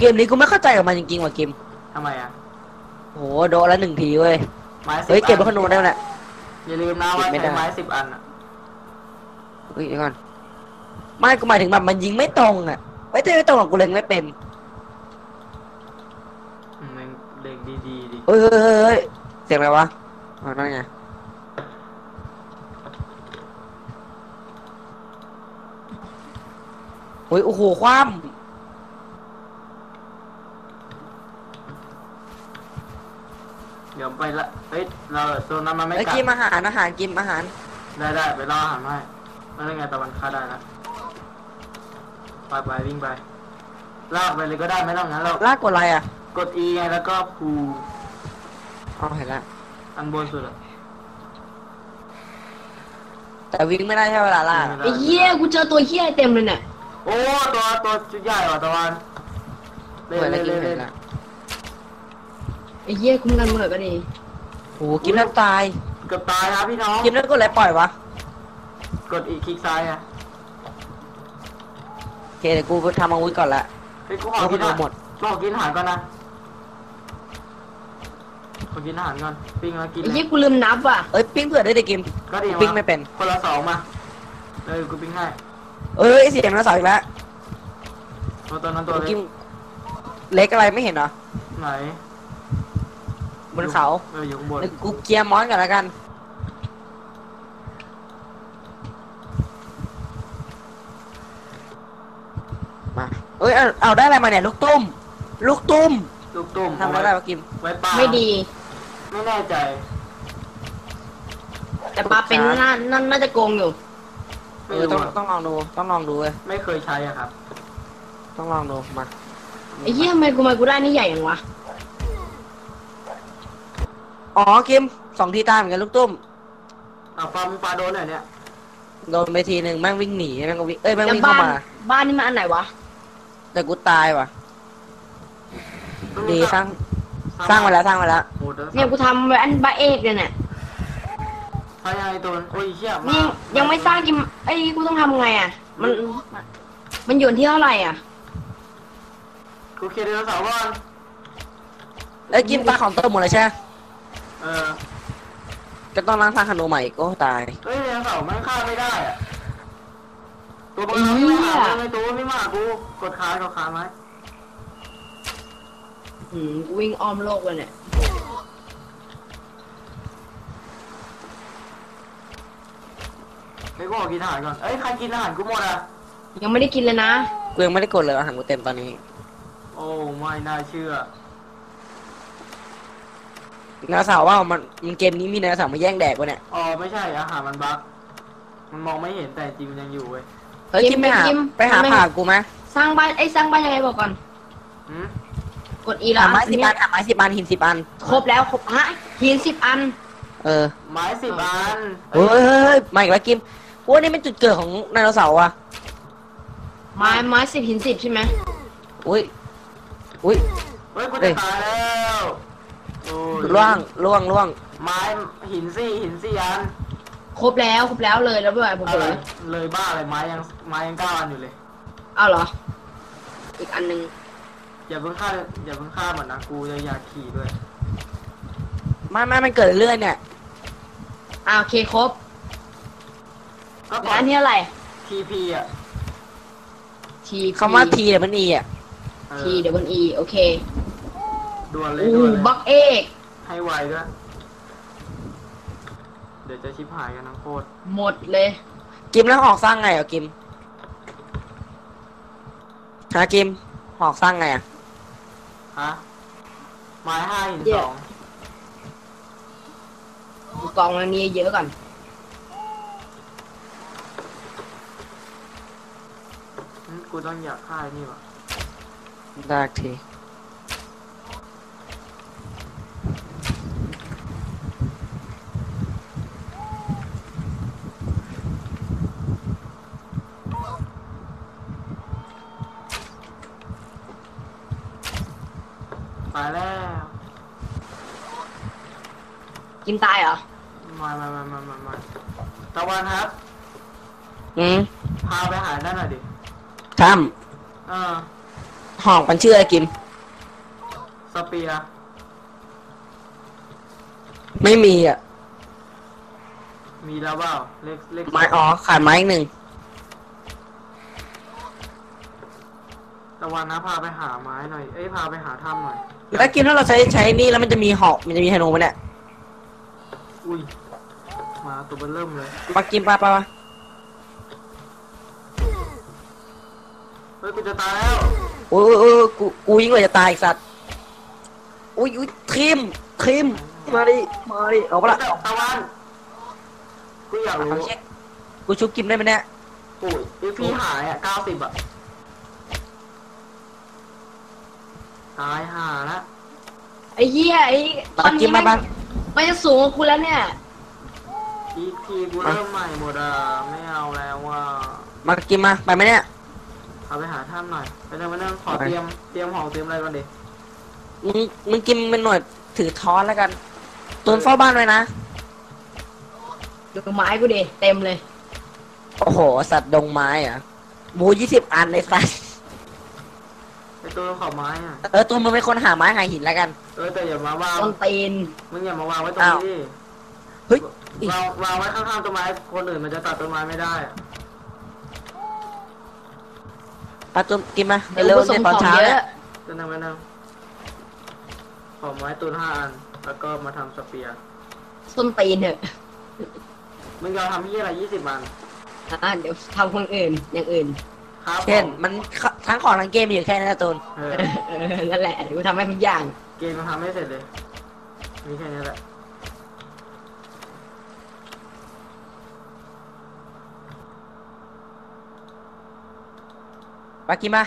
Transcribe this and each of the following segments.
นี่สนุกเกมนี้กูไม่เข้าใจกับมันจริงๆว่ะเกมทำไมอะโหโดนละหนึ่งทีเว้ยไม้สิบเฮ้ยเก็บอัไว้ขนมได้ไหมเนี่ยอย่าลืมนะว่าเก็บไม่ได้ใช้ไม้สิบอันอะเฮ้ยเดี๋ยวก่อนไม่กูหมายถึงแบบมันยิงไม่ตรงอะไม่ใช่ไม่ตรงหรอกกูเล็งไม่เป็นอืมมันเด็กดีๆดิเฮ้ยเฮ้ยเฮ้ยเฮ้ยเสียงอะไรวะอ๋อนั่นไงโอ้ยโอ้โหคว่ เดี๋ยวไปละเฮ้ยเราตัวนั้นมันำไม่ไอ้ยกัดกินอาหารอาหารกินอาหาร ได้ได้ไปล่ออาหารมาให้ไม่ได้ไงตะวันฆ่าได้นะไปไปวิ่งไป ลากไปเลยก็ได้ไม่ต้องงั้นเราลากกดอะไรอะกด E ไงแล้วก็พูอ๋อเห็นละอันบนสุดอะ แต่วิ่งไม่ได้ใช่เวลาลากไม่ได้ไอ้เหี้ยกูเจอตัวเหี้ยเต็มเลยเนี่ยโอ้ตัวตัวชุดใหญ่ว่ะตะวันเล่นเปิดแล้วเล่นกินเล่นเห็เล่นนละ ไอ้เหี้ยคุ้มกันมึงหน่อยก็ดีโอ้โหกินแล้วตายเกือบตายครับพี่น้อง กินแล้วกดอะไรปล่อยวะกดอีกคลิกซ้ายอะโอเคเดี๋ยวกูไปทำอาวุธก่อนละ เฮ้ยกูขอแล้วกิกูนดูอาหารหมด กูขอกินอาหารก่อนนะขอกินอาหารก่อน ปิ้งแล้วกินไอ้เลเหี้ยยกูลืมนับว่ะเอ้ยปิ้งเผื่อได้เด็กกิม ก็ดีปิ้งไม่เป็น คนละสองมาเออกูปิ้งให้เอ้ยเสียงแล้วสาวอีกแล้วตัวตัวนั้นตัวเล็กิกมเล็กอะไรไม่เห็นเหรอไหน บนเขาเอออยู่ข้างบนเดี๋ยวกูเกียร์มอนก่อนแล้วกัน มาเอ้ยเอาเอาได้อะไรมาเนี่ย ลูกตุ้ม ลูกตุ้มลูกตุ้มทำอะไรได้วะกิม ไว้ปลาไม่ดี ไม่แน่ใจ แต่ปลาเป็นน่าน่าน่าจะโกงอยู่ เอไม่อต้องรู้อะต้องลองดู ต้องลองดูเว้ยไม่เคยใช้อะครับ ต้องลองดู มาไอ้เหี้ยทำไมกูมากูได้นี่ใหญ่อย่างวะ อ๋อกิมสองทีตามเหมือนกันลูกตุ้มอะปลามึงปลาโดนหน่อยเนี่ยโดนไปทีหนึ่งแม่งวิ่งหนีแม่งก็วิ่งเอ้ยแม่งแล้ววิ่งเข้าบ้านมา บ้านนี่มันอันไหนวะ แต่กูตายว่ะ ดีสร้างสร้างมาแล้วสร้างมาแล้วโอ้เดี๋ยวเนี่ยกูทำไว้อันบ้าเอกเลยเนี่ยใช้ยังไงตัวโอ้ยเชี่ยนี่มายังไม่สร้างกิมไอ้ยกูต้องทำไงอะ มัน มันอยู่ที่เท่าไหร่อะ กูเคลียร์ไดโนเสาร์ก่อน เอ้ยกิมตาของเติมหมดเลยใช่ไหม เออก็ต้องล้างทางขนมใหม่อีกโอ้ตาย เฮ้ยไดโนเสาร์มันฆ่าไม่ได้อะตัวบางไอ้ทีเหี้ไม่ยหาเลยตัวไม่มากูกดค้างกดค้างไหมอืมกูวิ่งอ้อมโลกเลยเนี่ยเฮ้ยกูขอกินอาหารก่อนเอ้ยใครกินอาหารกูหมดอะยังไม่ได้กินเลยนะ กูยังไม่ได้กดเลยอาหารกูเต็มตอนนี้ โอ้ไม่น่าเชื่อ เนื้อสาวว่ามันมันเกมนี้มีเนื้อสาวมาแย่งแดกวะเนี่ยอ๋อไม่ใช่อาหารมันบั๊กมันมองไม่เห็นแต่จริงมันยังอยู่เว้ยเฮ้ยกิกิมมไปหากิมไปหาไม่ผักกูไหมสร้างบ้านไอ้ยสร้างบ้านยังไงบอกก่อน หืมกดอีแล้วหาไม้สิบเนี่อัยนหาไม้สิบอันหินสิบอัน ครบแล้วครบฮะหินสิบอัน เออไม้สิบอันเฮ้ยเฮ้ยเฮ้ยมาอีกแล้วกิมกูว่านี่เป็นจุดเกิดของไดโนเสาร์ว่ะไม้ไม้สิบหินสิบใช่ไหมอุ้ยอุ้ย เฮ้ยกูเอ้จะย ตายแล้ว โอ้ยล่วงล่วงล่วงไม้หินสี่หินสี่อันครบแล้วครบแล้วเลยแล้วด้วยผมอะไรเลยเลยบ้าเลยไม้ยังไม้ยังเก้าอันอยู่เลย เอาเหรอ อีกอันหนึ่งอย่าเพิ่งฆ่าอย่าเพิ่งฆ่าหมดนะกูจะอยากขี่ด้วย ไม่ไม่มันเกิดเรื่อยๆเนี่ย อ่าโอเคครบก็กแล้วดอันนี้อะไรทีพีอะทีคำว่าทีเนี่ยมันอีอะ เออทีเดี๋ยวบนอีโอเค ด่วนเลยอู้ด่วนเลยบักเอกให้ไวด้วย เดี๋ยวจะชิบหายกันทั้งโคตรหมดเลย กิมแล้วหอกสร้างไงอะกิมฮะกิมหอกสร้างไงอะฮะไม้ห้าหินเดี๋สยวองดูกองอันนี้เยอะก่อนหึกูต้องอยากฆ่าไอ้นี่วะ ได้ที ตายแล้ว กินตายเหรอมามามามามามาตะวันครับ อืมพาไปหานั่นหน่อยดิทเออำห้องมันชื่ออะไรกิม สเปียร์ไม่มีอะ มีแล้วเปล่าเล็กเล็กไม้อ๋อขาดไม้อีกหนึ่งะวันนะพาไปหาไม้หน่อย เอ้ยพาไปหาถ้ำหน่อย แล้วกิมถ้าเราใช้ใช้นี่แล้วมันจะมีหอกมันจะมีธนูไหมเนี่ยอุ้ยมาตัวเบนเริ่มเลยมากิมปะปะปะเฮ้ยกูจะตายแล้วโอ้ยโอ้ยโอ้ยกูกูยิ่งกว่าจะตายอีกสัตว์อุ้ยอุ้ยทิมทิมมาดิมาดิเอาปะล่ะตะวันกูอยากรู้เอาเช็คกูชุบกิมได้ไหมเนี่ยอุ้ยอีพี่หายอะเก้าสิบอะ ตายห่าละไอ้เหี้ยไอ้ตมาอนกินี้มมัมานบ้างมันจะสูงกว่ากูแล้วเนี่ยอีพีกูเริ่มใหม่หมดอะไม่เอาแล้วว่ะมากิมมาไปไหมเนี่ย เอาไปหาถ้ำหน่อยไปเร็วมาเร็วขอเตรียมเตรียมของเตรียมอะไรก่อนดิมึงมึงกิมเป็นหน่วยถือท้อนแล้วกันตุนเฝ้าบ้านไว้นะ ดูไม้กูดิเต็มเลย โอ้โห สัตว์ดงไม้เหรอะบูยี่สิบอันในสัตว์ไอ ตัวขอบไม้อะ เออตัวมึงเป็นคนหาไม้หาหินแล้วกัน เออแต่อย่ามาวาง ต้นตีน มึงอย่ามาวางไว้ตรงอ้าวนี้ดิเฮ้ย วางวางไว้ข้างๆต้นไม้ คนอื่นมันจะตัดต้นไม้ไม่ได้อะปลาตุนกินมาเดี๋ยวเร็วกูๆส่ในงตอนของเช้าเยเนี่ยอะก็นั่งไว้นั่งขอไม้ตูนห้าอัน แล้วก็มาทำสเปียร์ส้นตีนเถอะมึงยอมทำที่อะไรยี่สิบอัน อะเดี๋ยวทำคนอื่นอย่างอื่น ครับเช่นผมมันทั้งของทั้งเกมมีอยู่แค่นั้นนะตุนเออเออนั่นแหละเดี๋ยวกูทำให้ทุกอย่าง เกมมันทำไม่เสร็จเลย มีแค่นี้แหละปลากินมา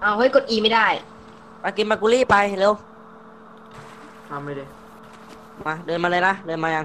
เอาเฮ้ยกด E ไม่ได้ปลากินมากุลี่ไปเร็ว ทำไม่ได้มาเดินมาเลยนะ เดินมายัง